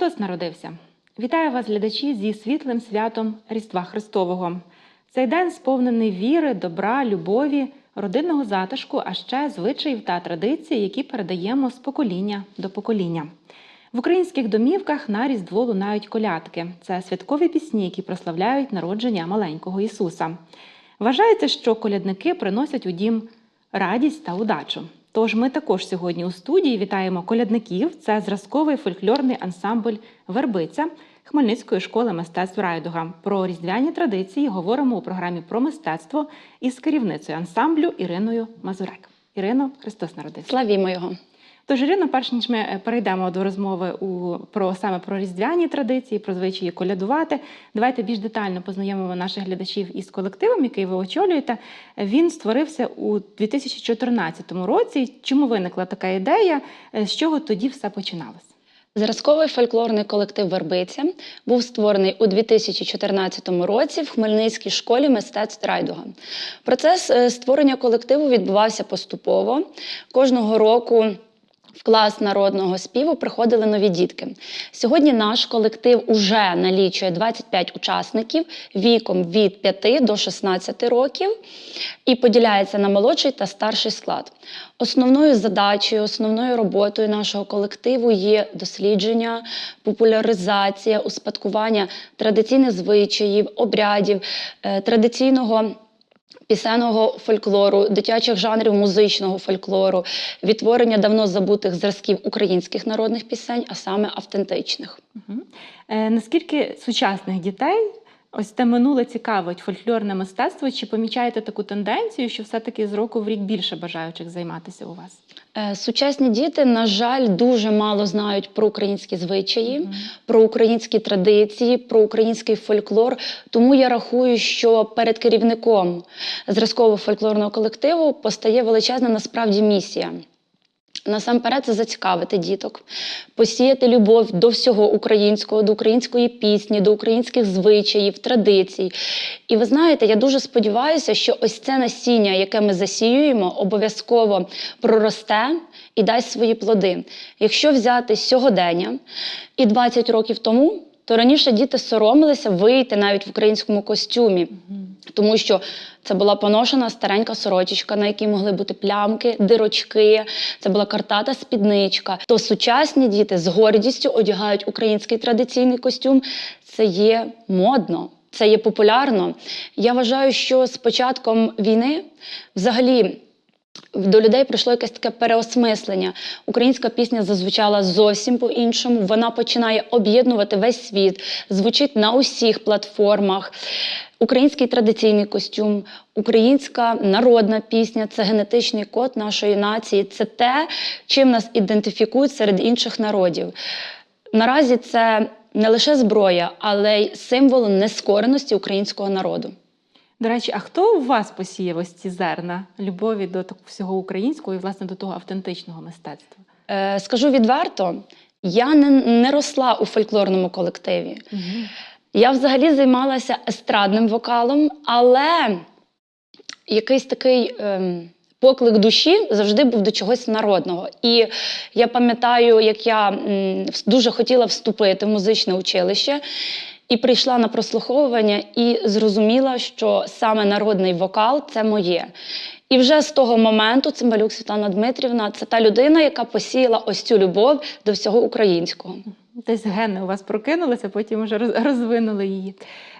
Христос народився. Вітаю вас, глядачі, зі світлим святом Різдва Христового. Цей день сповнений віри, добра, любові, родинного затишку, а ще звичаїв та традицій, які передаємо з покоління до покоління. В українських домівках на Різдво лунають колядки. Це святкові пісні, які прославляють народження маленького Ісуса. Вважається, що колядники приносять у дім радість та удачу. Тож ми також сьогодні у студії вітаємо колядників. Це зразковий фольклорний ансамбль Вербиця Хмельницької школи мистецтв Райдуга. Про різдвяні традиції говоримо у програмі про мистецтво із керівницею ансамблю Іриною Мазурек. Ірино, Христос народився. Славімо його. Тож, Ірино, перш ніж ми е, перейдемо до розмови у про саме про різдвяні традиції, про звичаї колядувати. Давайте більш детально познайомимо наших глядачів із колективом, який ви очолюєте. Він створився у 2014 році. Чому виникла така ідея? Е, З чого тоді все починалось? Зразковий фольклорний колектив Вербиця був створений у 2014 році в Хмельницькій школі мистецтв Райдуга. Процес е, створення колективу відбувався поступово. Кожного року в клас народного співу приходили нові дітки. Сьогодні наш колектив уже налічує 25 учасників віком від 5 до 16 років і поділяється на молодший та старший склад. Основною задачею, основною роботою нашого колективу є дослідження, популяризація, успадкування традиційних звичаїв, обрядів, е, традиційного. Пісенного фольклору, дитячих жанрів музичного фольклору, відтворення давно забутих зразків українських народних пісень, а саме автентичних. Угу. Е, наскільки сучасних дітей ось те минуле цікавить фольклорне мистецтво? Чи помічаєте таку тенденцію, що все-таки з року в рік більше бажаючих займатися у вас? Е, Сучасні діти, на жаль, дуже мало знають про українські звичаї, Мгм. про українські традиції, про український фольклор. Тому я рахую, що перед керівником зразкового фольклорного колективу постає величезна насправді місія. Насамперед, це зацікавити діток, посіяти любов до всього українського, до української пісні, до українських звичаїв, традицій. І ви знаєте, я дуже сподіваюся, що ось це насіння, яке ми засіюємо, обов'язково проросте і дасть свої плоди. Якщо взяти сьогодення і 20 років тому, то раніше діти соромилися вийти навіть в українському костюмі. Тому що це була поношена старенька сорочечка, на якій могли бути плямки, дирочки, це була картата спідничка. То сучасні діти з гордістю одягають український традиційний костюм. Це є модно. Це є популярно. Я вважаю, що з початком війни взагалі до людей прийшло якесь таке переосмислення. Українська пісня зазвучала зовсім по-іншому. Вона починає об'єднувати весь світ, звучить на усіх платформах. Український традиційний костюм, українська народна пісня це генетичний код нашої нації. Це те, чим нас ідентифікують серед інших народів. Наразі це не лише зброя, але й символ нескореності українського народу. До речі, а хто у вас посіяв ось ці зерна любові до так- всього українського і власне до того автентичного мистецтва? Е, скажу відверто, я не, не росла у фольклорному колективі. Мгм. Я взагалі займалася естрадним вокалом, але якийсь такий ем, поклик душі завжди був до чогось народного. І я пам'ятаю, як я дуже хотіла вступити в музичне училище. І прийшла на прослуховування і зрозуміла, що саме народний вокал це моє. І вже з того моменту Цимбалюк Світлана Дмитрівна це та людина, яка посіяла ось цю любов до всього українського. Десь гени у вас прокинулися, потім вже роз- розвинули її.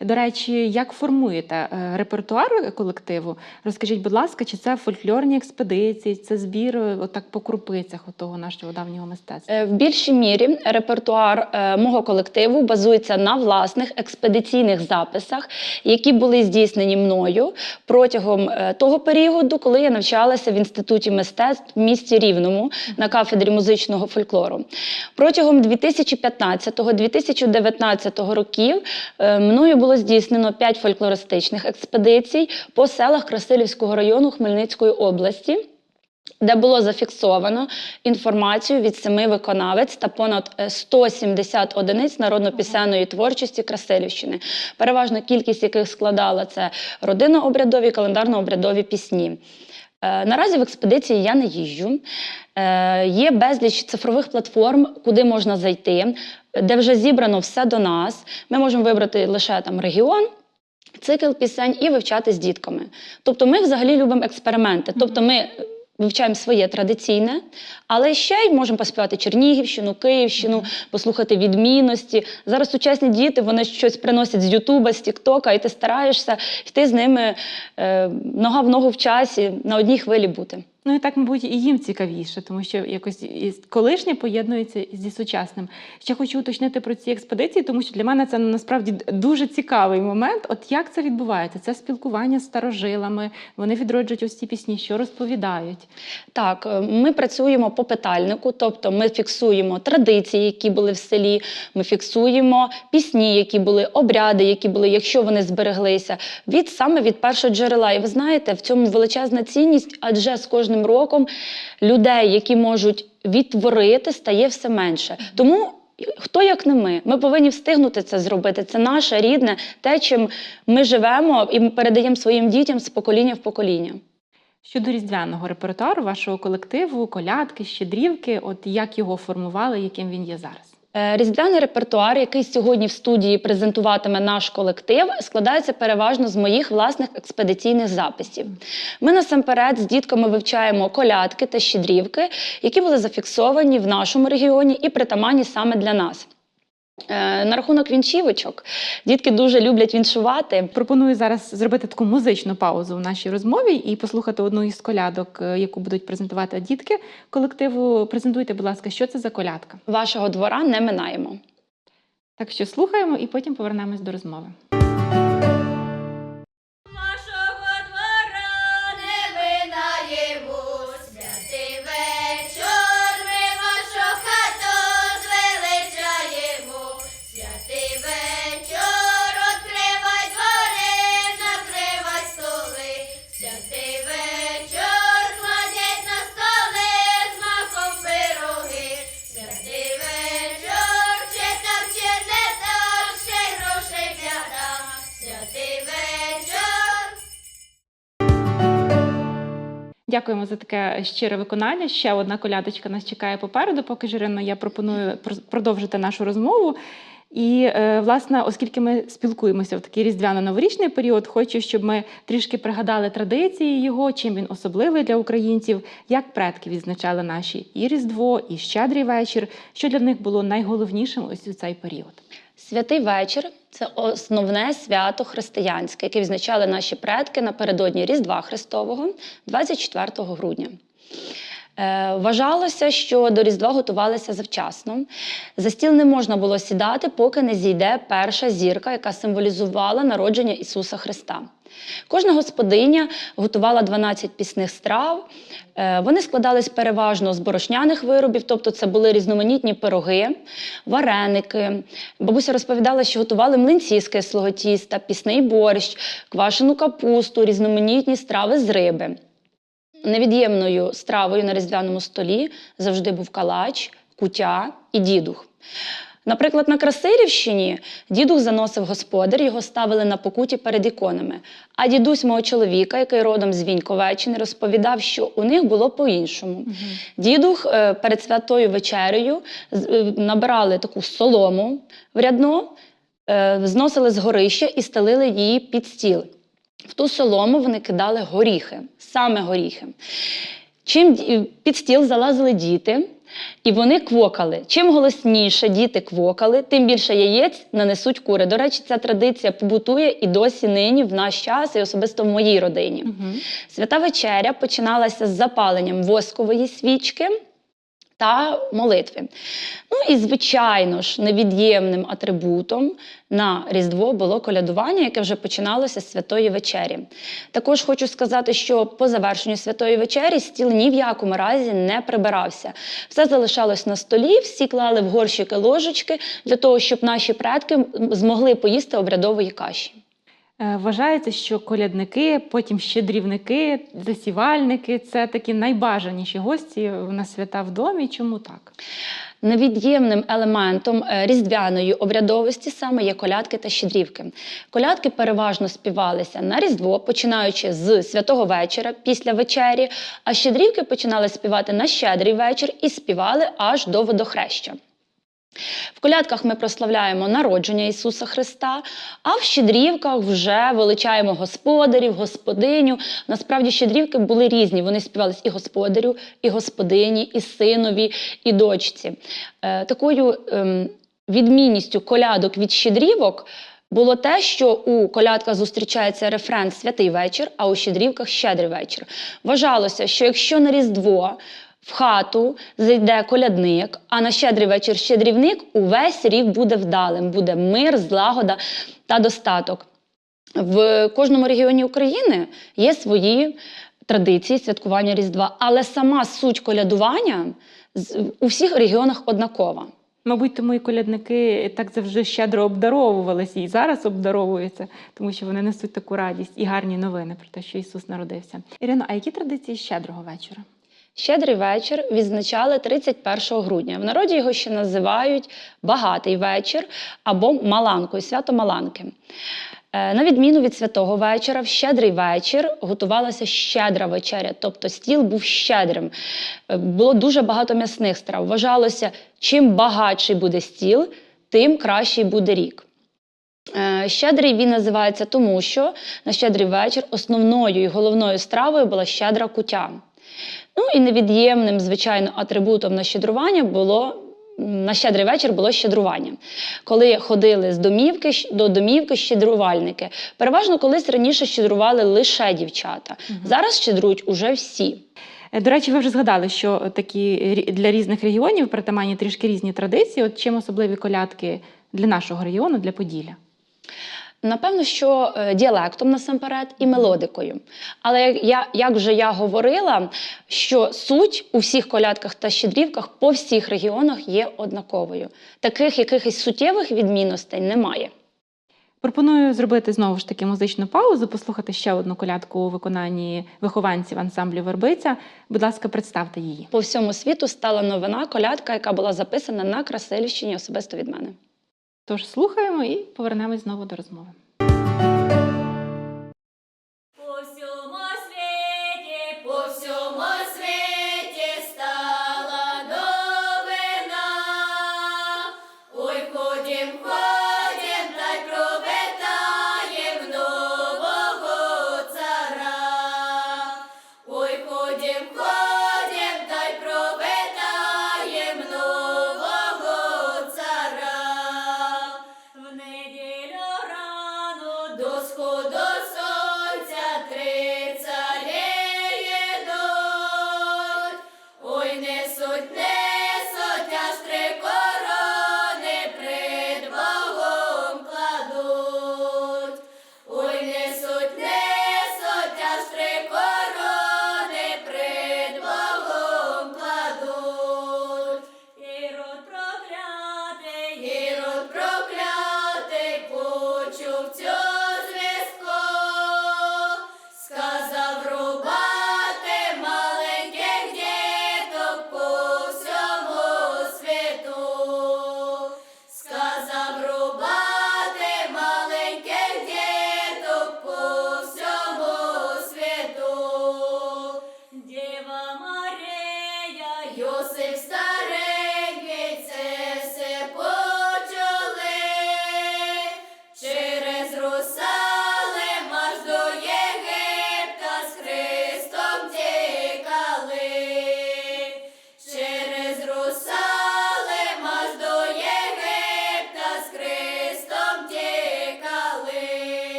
До речі, як формуєте е, репертуар колективу? Розкажіть, будь ласка, чи це фольклорні експедиції, це збір е, отак по крупицях того нашого давнього мистецтва? Е, В більшій мірі репертуар мого колективу базується на власних експедиційних записах, які були здійснені мною протягом того періоду, коли я навчалася в інституті мистецтв в місті Рівному на кафедрі музичного фольклору. Протягом 2015-2019 років мною було здійснено 5 фольклористичних експедицій по селах Красилівського району Хмельницької області де було зафіксовано інформацію від семи виконавець та понад е, 170 одиниць народно-пісенної творчості Красилівщини, переважна кількість яких складала це родинно-обрядові, календарно-обрядові пісні. Е, Наразі в експедиції я не їжджу. Е, Є безліч цифрових платформ, куди можна зайти. Де вже зібрано все до нас. Ми можемо вибрати лише там регіон. Цикл пісень і вивчати з дітками. Тобто ми взагалі любимо експерименти. Тобто ми вивчаємо своє традиційне, але ще й можемо поспівати Чернігівщину, Київщину, послухати відмінності. Зараз сучасні діти вони щось приносять з Ютуба, з Тіктока, і ти стараєшся йти з ними е, нога в ногу в часі, на одній хвилі бути. Ну і так, мабуть, і їм цікавіше, тому що якось колишнє поєднується зі сучасним. Ще хочу уточнити про ці експедиції, тому що для мене це ну, насправді дуже цікавий момент. От як це відбувається? Це спілкування з старожилами, вони відроджують ось ці пісні, що розповідають. Так, е, ми працюємо по питальнику, тобто ми фіксуємо традиції, які були в селі, ми фіксуємо пісні, які були, обряди, які були, якщо вони збереглися, від саме від першого джерела. І ви знаєте, в цьому величезна цінність, адже з кожним роком людей, які можуть відтворити, стає все менше. Тому. Хто як не ми? Ми повинні встигнути це зробити. Це наше рідне, те, чим ми живемо і ми передаємо своїм дітям з покоління в покоління. Щодо різдвяного репертуару вашого колективу, колядки, щедрівки, от як його формували, яким він є зараз? Е, Різдвяний репертуар, який сьогодні в студії презентуватиме наш колектив, складається переважно з моїх власних експедиційних записів. Ми насамперед з дітками вивчаємо колядки та щедрівки, які були зафіксовані в нашому регіоні і притаманні саме для нас. Е, На рахунок вінчівочок, дітки дуже люблять віншувати. Пропоную зараз зробити таку музичну паузу в нашій розмові і послухати одну із колядок, е, яку будуть презентувати дітки колективу. Презентуйте, будь ласка, що це за колядка. Вашого двора не минаємо. Так що слухаємо і потім повернемось до розмови. Дякуємо за таке щире виконання. Ще одна колядочка нас чекає попереду. Поки ж, Ірино, я пропоную продовжити нашу розмову. І, е, власне, оскільки ми спілкуємося в такий різдвяно-новорічний період, хочу, щоб ми трішки пригадали традиції його, чим він особливий для українців, як предки відзначали наші і Різдво, і Щедрий вечір, що для них було найголовнішим ось у цей період. Святий вечір це основне свято християнське, яке відзначали наші предки напередодні Різдва Христового 24 грудня. Е, Вважалося, що до Різдва готувалися завчасно. За стіл не можна було сідати, поки не зійде перша зірка, яка символізувала народження Ісуса Христа. Кожна господиня готувала 12 пісних страв. Е, Вони складались переважно з борошняних виробів, тобто це були різноманітні пироги, вареники. Бабуся розповідала, що готували млинці з кислого тіста, пісний борщ, квашену капусту, різноманітні страви з риби. Невід'ємною стравою на різдвяному столі завжди був калач, кутя і дідух. Наприклад, на Красилівщині дідух заносив господар, його ставили на покуті перед іконами. А дідусь мого чоловіка, який родом з Віньковеччини, розповідав, що у них було по-іншому. Дідух е, перед святою вечерею е, набирали таку солому в рядно, е, зносили з горища і стелили її під стіл. В ту солому вони кидали горіхи, саме горіхи. Чим під стіл залазили діти, і вони квокали. Чим голосніше діти квокали, тим більше яєць нанесуть кури. До речі, ця традиція побутує і досі нині в наш час, і особисто в моїй родині. Свята вечеря починалася з запаленням воскової свічки. Та молитви. Ну і, звичайно ж, невід'ємним атрибутом на Різдво було колядування, яке вже починалося з святої вечері. Також хочу сказати, що по завершенню святої вечері стіл ні в якому разі не прибирався. Все залишалось на столі, всі клали в горщики ложечки для того, щоб наші предки змогли поїсти обрядової каші. Е, Вважається, що колядники, потім щедрівники, засівальники це такі найбажаніші гості на свята в домі. Чому так? Невід'ємним елементом е, різдвяної обрядовості саме є колядки та щедрівки. Колядки переважно співалися на Різдво, починаючи з святого вечора після вечері, а щедрівки починали співати на щедрий вечір і співали аж до водохреща. В колядках ми прославляємо народження Ісуса Христа, а в щедрівках вже величаємо господарів, господиню. Насправді щедрівки були різні. Вони співались і господарю, і господині, і синові, і дочці. Е, такою ем, відмінністю колядок від щедрівок було те, що у колядках зустрічається рефрен Святий вечір, а у щедрівках щедрий вечір. Вважалося, що якщо на Різдво в хату зайде колядник, а на щедрий вечір щедрівник, увесь рік буде вдалим, буде мир, злагода та достаток. В кожному регіоні України є свої традиції святкування Різдва, але сама суть колядування у всіх регіонах однакова. Мабуть, тому і колядники так завжди щедро обдаровувалися і зараз обдаровуються, тому що вони несуть таку радість і гарні новини про те, що Ісус народився. Ірино, а які традиції щедрого вечора? Щедрий вечір відзначали 31 грудня. В народі його ще називають Багатий вечір або Маланкою, свято Маланки. Е, На відміну від святого вечора, в щедрий вечір готувалася щедра вечеря, тобто стіл був щедрим. Е, Було дуже багато м'ясних страв. Вважалося, чим багатший буде стіл, тим кращий буде рік. Е, Щедрий він називається тому, що на щедрий вечір основною і головною стравою була щедра кутя. Ну і невід'ємним, звичайно, атрибутом на щедрування було. На щедрий вечір було щедрування, коли ходили з домівки до домівки щедрувальники. Переважно колись раніше щедрували лише дівчата. Зараз щедрують уже всі. Е, До речі, ви вже згадали, що такі для різних регіонів притаманні трішки різні традиції. От чим особливі колядки для нашого регіону, для Поділля? Напевно, що е, діалектом насамперед і мелодикою. Але я, як вже я говорила, що суть у всіх колядках та щедрівках по всіх регіонах є однаковою. Таких якихось суттєвих відмінностей немає. Пропоную зробити знову ж таки музичну паузу, послухати ще одну колядку у виконанні вихованців ансамблю Вербиця. Будь ласка, представте її. По всьому світу стала новина колядка, яка була записана на Красилівщині особисто від мене. Тож слухаємо і повернемось знову до розмови. Рано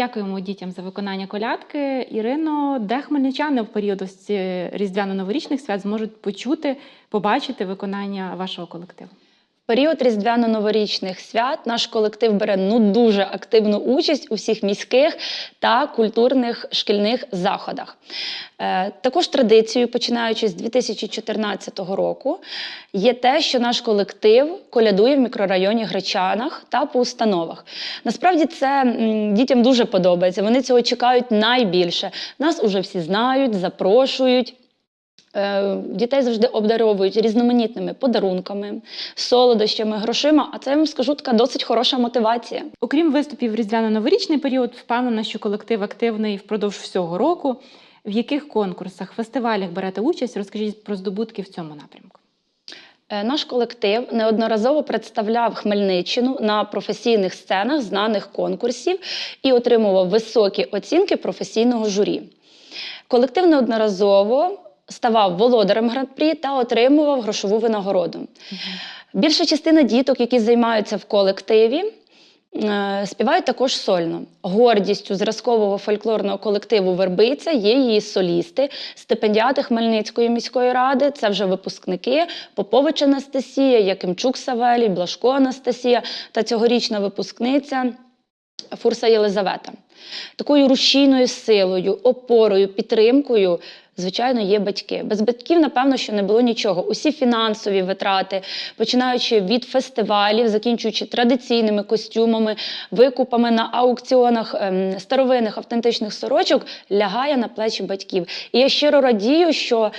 Дякуємо дітям за виконання колядки. Ірино, де хмельничани в період ось ці різдвяно-новорічних свят зможуть почути, побачити виконання вашого колективу? Період різдвяно-новорічних свят наш колектив бере ну дуже активну участь у всіх міських та культурних шкільних заходах. Е, також традицією, починаючи з 2014 року, є те, що наш колектив колядує в мікрорайоні Гречанах та по установах. Насправді це дітям дуже подобається. Вони цього чекають найбільше. Нас уже всі знають, запрошують. Е, Дітей завжди обдаровують різноманітними подарунками, солодощами, грошима. А це я вам скажу така досить хороша мотивація. Окрім виступів в різдвяно-новорічний період, впевнена, що колектив активний впродовж всього року. В яких конкурсах, фестивалях берете участь? Розкажіть про здобутки в цьому напрямку. Е, Наш колектив неодноразово представляв Хмельниччину на професійних сценах знаних конкурсів і отримував високі оцінки професійного журі. Колектив неодноразово ставав володарем гран-прі та отримував грошову винагороду. Більша частина діток, які займаються в колективі, е, співають також сольно. Гордістю зразкового фольклорного колективу Вербиця є її солісти, стипендіати Хмельницької міської ради. Це вже випускники Попович Анастасія, Якимчук Савелій, Блашко Анастасія та цьогорічна випускниця Фурса Єлизавета. Такою рушійною силою, опорою, підтримкою, звичайно, є батьки. Без батьків, напевно, що не було нічого. Усі фінансові витрати, починаючи від фестивалів, закінчуючи традиційними костюмами, викупами на аукціонах ем, старовинних автентичних сорочок, лягає на плечі батьків. І я щиро радію, що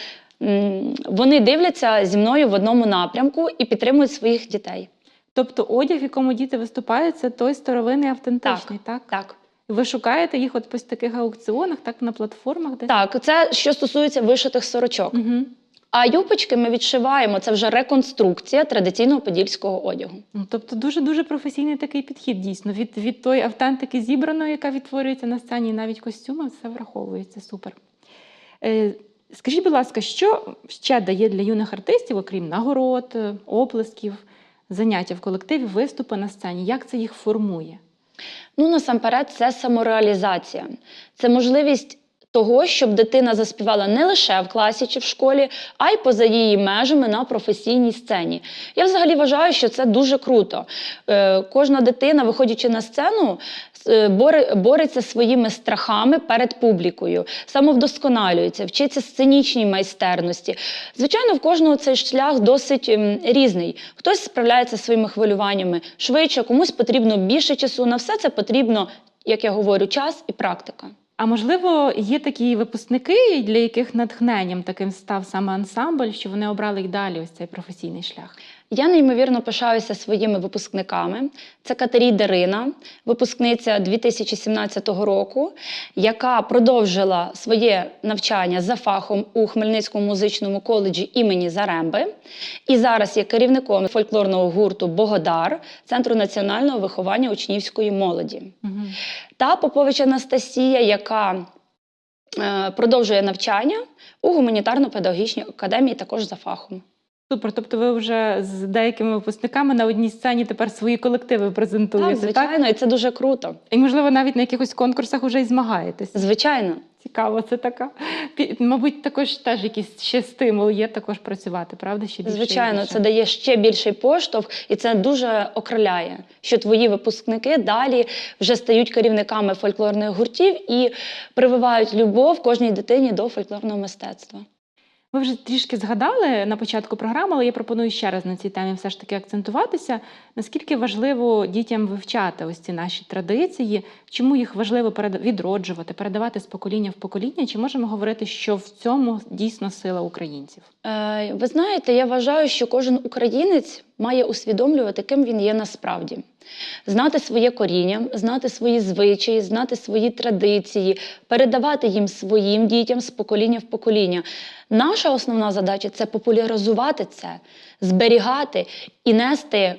вони дивляться зі мною в одному напрямку і підтримують своїх дітей. Тобто одяг, в якому діти виступають, це той старовинний автентичний, так? Так. Ви шукаєте їх от по таких аукціонах, так на платформах, де Так, це що стосується вишитих сорочок. Угу. А юбочки ми відшиваємо. Це вже реконструкція традиційного подільського одягу. Ну, тобто дуже дуже професійний такий підхід, дійсно. Від, від тої автентики зібраної, яка відтворюється на сцені, і навіть костюми, все враховується. Супер. Е, скажіть, будь ласка, що ще дає для юних артистів, окрім нагород, е, оплесків, заняття в колективі, виступи на сцені? Як це їх формує? Ну, насамперед, це самореалізація. Це можливість того, щоб дитина заспівала не лише в класі чи в школі, а й поза її межами на професійній сцені. Я взагалі вважаю, що це дуже круто. Е, кожна дитина, виходячи на сцену, бореться своїми страхами перед публікою, самовдосконалюється, вчиться сценічній майстерності. Звичайно, в кожного цей шлях досить ем, різний. Хтось справляється своїми хвилюваннями швидше, комусь потрібно більше часу. На все це потрібно, як я говорю, час і практика. А можливо, є такі випускники, для яких натхненням таким став саме ансамбль, що вони обрали й далі ось цей професійний шлях. Я неймовірно пишаюся своїми випускниками. Це Катерій Дарина, випускниця 2017 року, яка продовжила своє навчання за фахом у Хмельницькому музичному коледжі імені Заремби. І зараз є керівником фольклорного гурту Богодар Центру національного виховання учнівської молоді. Угу. Та Попович Анастасія, яка е, продовжує навчання у гуманітарно-педагогічній академії, також за фахом. Супер. Тобто ви вже з деякими випускниками на одній сцені тепер свої колективи презентуєте, Так, так? звичайно, і це дуже круто. І, можливо, навіть на якихось конкурсах вже й змагаєтесь. Звичайно. Цікаво, це така. Мабуть, також теж якийсь ще стимул є також працювати, правда? Ще більше Звичайно, більше. це дає ще більший поштовх, і це дуже окриляє, що твої випускники далі вже стають керівниками фольклорних гуртів і прививають любов кожній дитині до фольклорного мистецтва. Ви вже трішки згадали на початку програми, але я пропоную ще раз на цій темі все ж таки акцентуватися. Наскільки важливо дітям вивчати ось ці наші традиції, чому їх важливо відроджувати, передавати з покоління в покоління? Чи можемо говорити, що в цьому дійсно сила українців? Е, ви знаєте, я вважаю, що кожен українець має усвідомлювати, ким він є насправді. Знати своє коріння, знати свої звичаї, знати свої традиції, передавати їм своїм дітям з покоління в покоління. Наша основна задача це популяризувати це, зберігати і нести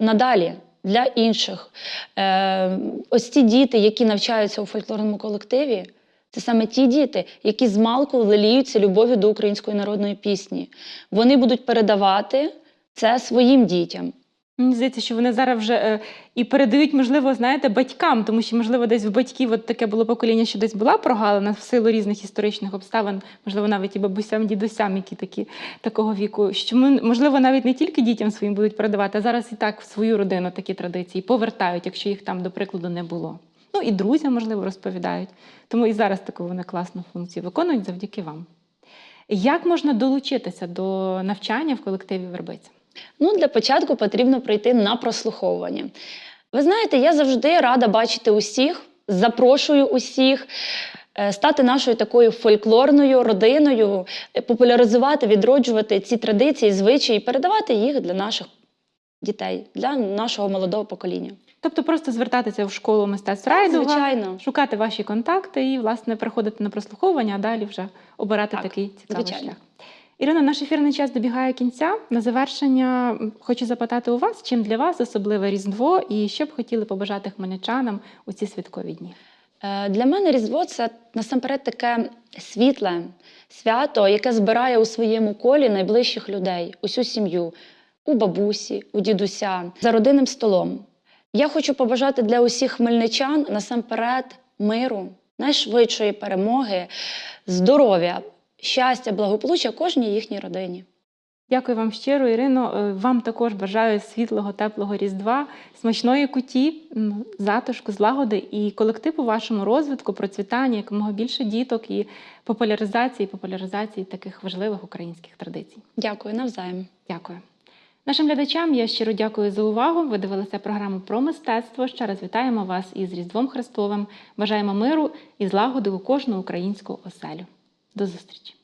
надалі для інших. Е, ось ці діти, які навчаються у фольклорному колективі, це саме ті діти, які з малку леліються любов'ю до української народної пісні. Вони будуть передавати це своїм дітям. Мені здається, що вони зараз вже е, і передають, можливо, знаєте, батькам, тому що, можливо, десь в батьків от таке було покоління, що десь була прогалина в силу різних історичних обставин, можливо, навіть і бабусям, дідусям, які такі такого віку, що ми, можливо, навіть не тільки дітям своїм будуть передавати, а зараз і так в свою родину такі традиції повертають, якщо їх там, до прикладу, не було. Ну і друзям, можливо, розповідають. Тому і зараз таку вони класну функцію виконують завдяки вам. Як можна долучитися до навчання в колективі Вербиця? Ну, для початку потрібно прийти на прослуховування. Ви знаєте, я завжди рада бачити усіх, запрошую усіх. е, Стати нашою такою фольклорною родиною, е, популяризувати, відроджувати ці традиції, звичаї, передавати їх для наших дітей, для нашого молодого покоління. Тобто просто звертатися в школу мистецтв Райдуга, Звичайно. шукати ваші контакти і, власне, приходити на прослуховування, а далі вже обирати Так, такий цікавий звичайно. шлях. Ірино, наш ефірний час добігає кінця. На завершення хочу запитати у вас, чим для вас особливе Різдво і що б хотіли побажати хмельничанам у ці святкові дні? Е, Для мене Різдво це насамперед таке світле свято, яке збирає у своєму колі найближчих людей, усю сім'ю, у бабусі, у дідуся, за родинним столом. Я хочу побажати для усіх хмельничан насамперед миру, найшвидшої перемоги, здоров'я, щастя, благополуччя кожній їхній родині. Дякую вам щиро, Ірино. Е, Вам також бажаю світлого, теплого Різдва, смачної куті, затишку, злагоди і колективу вашому розвитку, процвітання, якомога більше діток і популяризації, популяризації таких важливих українських традицій. Дякую навзаєм. Дякую. Нашим глядачам я щиро дякую за увагу. Ви дивилися програму про мистецтво. Ще раз вітаємо вас із Різдвом Христовим. Бажаємо миру і злагоди у кожну українську оселю. До зустрічі!